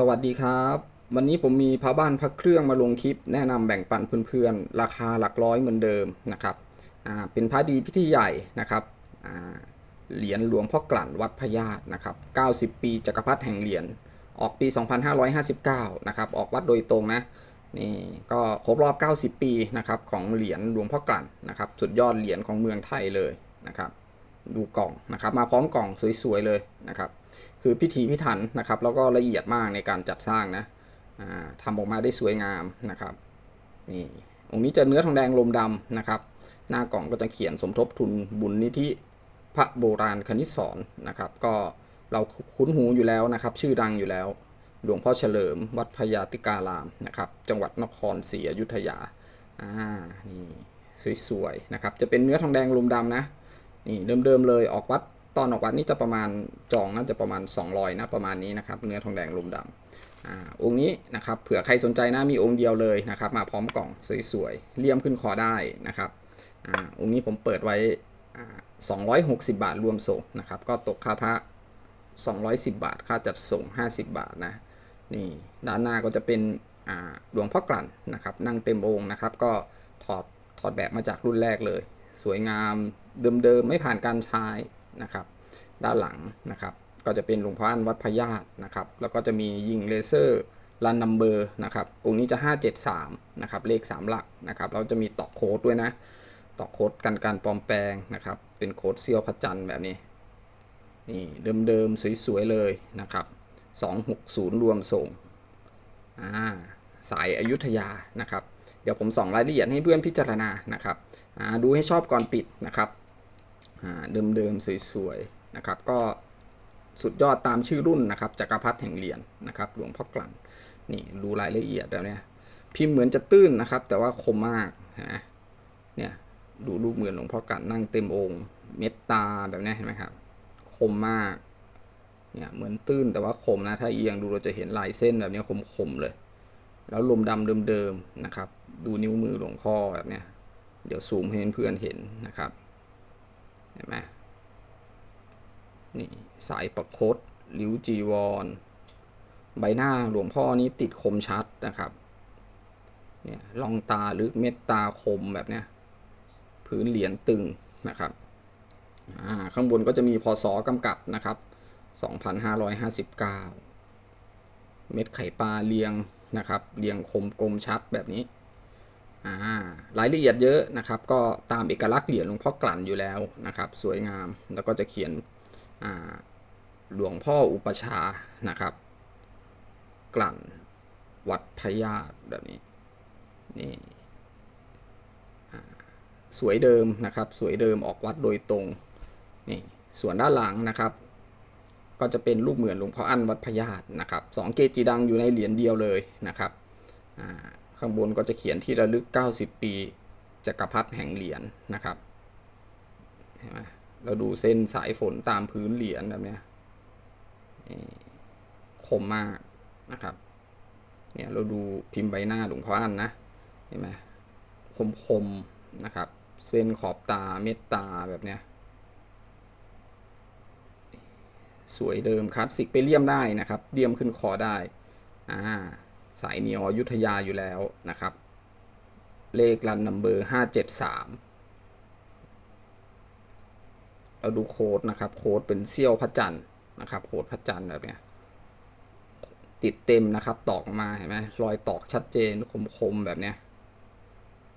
สวัสดีครับ วันนี้ผมมีพระบ้านพระเครื่องมาลงคลิป แนะนำแบ่งปันเพื่อนๆ ราคาหลักร้อยเหมือนเดิมนะครับเป็นพระดีพิธีใหญ่นะครับเหรียญหลวงพ่อกลั่นวัดพญาตนะครับ 90 ปีจักรพรรดิแห่งเหรียญออกปี 2559 นะครับ ออกวัดโดยตรงนะนี่ก็ครบรอบ 90 ปีนะครับของเหรียญหลวงพ่อกลั่นนะครับสุดยอดเหรียญของเมืองไทยเลยนะครับ ดูกล่องนะครับ มาพร้อมกล่องสวยๆเลยนะครับ คือพิธีพิถันนะครับ แล้วก็ละเอียดมากในการจัดสร้างนะทำออกมาได้สวยงามนะครับนี่องค์นี้จะเนื้อทองแดงลมดำนะครับ หน้ากล่องก็จะเขียนสมทบทุนบุญนิธิพระโบราณคณิตศรนะครับ ก็เราคุ้นหูอยู่แล้วนะครับ ชื่อดังอยู่แล้ว หลวงพ่อเฉลิม วัดพญาติการามนะครับ จังหวัดนครศรีอยุธยาอ่านี่สวยๆนะครับ จะเป็นเนื้อทองแดงลมดำนะนี่เดิมๆเลยออกวัด ตอนออกวัดนี่จะประมาณจองน่าจะประมาณ 200นะประมาณนี้นะครับเนื้อทองแดงลมดำอ่าองค์นี้นะครับเผื่อใครสนใจนะมีองค์เดียวเลยนะครับ มาพร้อมกล่องสวยๆเลี่ยมขึ้นคอได้นะครับอ่าองค์นี้ผมเปิดไว้อ่า260 บาทรวมส่งนะครับ ก็ตกค่าพระ 210 บาท ค่าจัดส่ง 50 บาทนะนี่ด้านหน้าก็จะเป็นหลวงพ่อกลั่นนะครับ นั่งเต็มองค์นะครับ ก็ถอดถอดแบบมาจากรุ่นแรกเลย สวยงามเดิมๆ ไม่ผ่านการใช้นะครับ ด้านหลังนะครับ ก็จะเป็นหลวงพ่ออันวัดพญาตนะครับ แล้วก็จะมียิงเลเซอร์รันนัมเบอร์นะครับองค์นี้จะ 573นะครับเลข 3 หลักนะครับแล้วจะมีตอกโค้ดด้วยนะตอกโค้ดกันการปลอมแปลงนะครับ เป็นโค้ดเซียวพระจันทร์แบบนี้นี่เดิมๆสวยๆเลยนะครับ 260 รวมส่งอ่าสายอายุทยานะครับ เดี๋ยวผมส่องรายละเอียดให้เพื่อนพิจารณานะครับอ่าดูให้ชอบก่อนปิดนะครับอ่าเดิมๆสวยๆ นะครับก็สุดยอดตามชื่อรุ่นนะครับจักรพรรดิแห่งเหรียญนะครับหลวงพ่อกลั่นนี่ดูรายละเอียดแบบเนี้ยพิมพ์เหมือนจะตื้นนะครับ แต่ว่าคมมากนะเนี่ยดูรูปเหมือนหลวงพ่อกลั่นนั่งเต็มองค์เม็ดตาแบบนี้เห็นไหมครับคมมากเนี่ยเหมือนตื้นแต่ว่าคมนะถ้าเอียงดูเราจะเห็นลายเส้นแบบนี้คมๆเลย แล้วลมดำเดิมๆนะครับ ดูนิ้วมือหลวงพ่อแบบเนี้ยเดี๋ยวซูมให้เพื่อนเห็นนะครับเห็นไหม นี่สายประคตลิ้วจีวร ใบหน้าหลวงพ่อนี้ติดคมชัดนะครับเนี่ยลองตาลึกเม็ดตาคมแบบเนี้ยพื้นเหรียญตึงนะครับอ่าข้างบนก็จะมีพศกำกับนะครับ 2559 เม็ดไข่ปลาเรียงนะครับ เรียงคมกลมชัดแบบนี้อ่ารายละเอียดเยอะนะครับ ก็ตามเอกลักษณ์เหรียญหลวงพ่อกลั่นอยู่แล้วนะครับ สวยงามแล้วก็จะเขียน หลวงพ่ออุปชานะครับ กลั่นวัดพญาตแบบนี้นี่สวยเดิมนะครับ สวยเดิมออกวัดโดยตรงนี่ส่วนด้านหลังนะครับ ก็จะเป็นรูปเหมือนหลวงพ่ออั้นวัดพญาตนะครับสองเกจิดังอยู่ในเหรียญเดียวเลยนะครับข้างบนก็จะเขียนที่ระลึก 90 ปีจักรพรรดิแห่งเหรียญนะครับเห็นไหม เราดูเส้นสายฝนตามพื้นเหรียญแบบเนี้ยคมมากนะครับ เนี่ยเราดูพิมพ์ใบหน้าหลวงพ่ออั้นนะเห็นไหมคมคมๆนะครับ เส้นขอบตาเม็ดตาแบบเนี้ยสวยเดิมคลาสสิกไปเลี่ยมได้นะครับเลี่ยมขึ้นคอได้อ่าสายเนียวอยุธยาอยู่แล้วนะครับ เลขรันนัมเบอร์ห้าเจ็ดสาม เราดูโค้ดนะครับ โค้ดเป็นเซี่ยวพระจันทร์นะครับ โค้ดพระจันทร์แบบเนี้ยติดเต็มนะครับ ตอกมาเห็นไหมรอยตอกชัดเจนคมๆแบบเนี้ย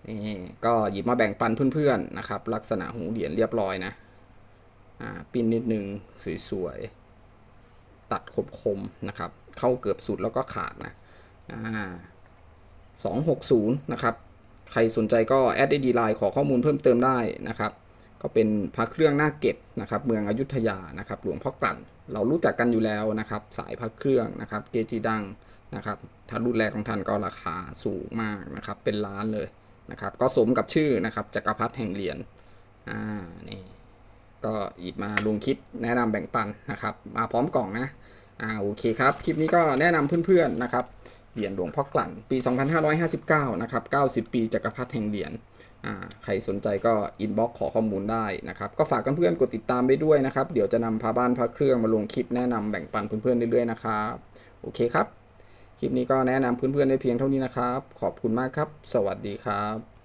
นี่ก็หยิบมาแบ่งปันเพื่อนๆนะครับ ลักษณะหูเหรียญเรียบร้อยนะอ่าปิ้นนิดนึงสวยๆ ตัดคมๆนะครับ เข้าเกือบสุดแล้วก็ขาดนะอ่าสองหกศูนย์นะครับ ใครสนใจก็แอดไอดีไลน์ขอข้อมูลเพิ่มเติมได้นะครับ ก็เป็นพระเครื่องหน้าเก็บนะครับเมืองอยุธยานะครับหลวงพ่อกลั่น เรารู้จักกันอยู่แล้วนะครับ สายพระเครื่องนะครับเกจิดังนะครับถ้ารุ่นแรกของท่านก็ราคาสูงมากนะครับเป็นล้านเลยนะครับก็สมกับชื่อนะครับจักรพรรดิแห่งเหรียญอ่านี่ก็หยิบมาลงคลิปแนะนำแบ่งปันนะครับมาพร้อมกล่องนะอ่าโอเคครับคลิปนี้ก็แนะนำเพื่อนๆนะครับ เหรียญหลวงพ่อกลั่น ปี 2559 นะครับ 90 ปีจักรพรรดิแห่งเหรียญอ่าใครสนใจก็อินบ็อกขอข้อมูลได้นะครับ ก็ฝากเพื่อนๆกดติดตามไปด้วยนะครับ เดี๋ยวจะนำพาบ้านพาเครื่องมาลงคลิปแนะนำแบ่งปันเพื่อนๆเรื่อยๆนะครับ โอเคครับ คลิปนี้ก็แนะนำเพื่อนๆได้เพียงเท่านี้นะครับ ขอบคุณมากครับ สวัสดีครับ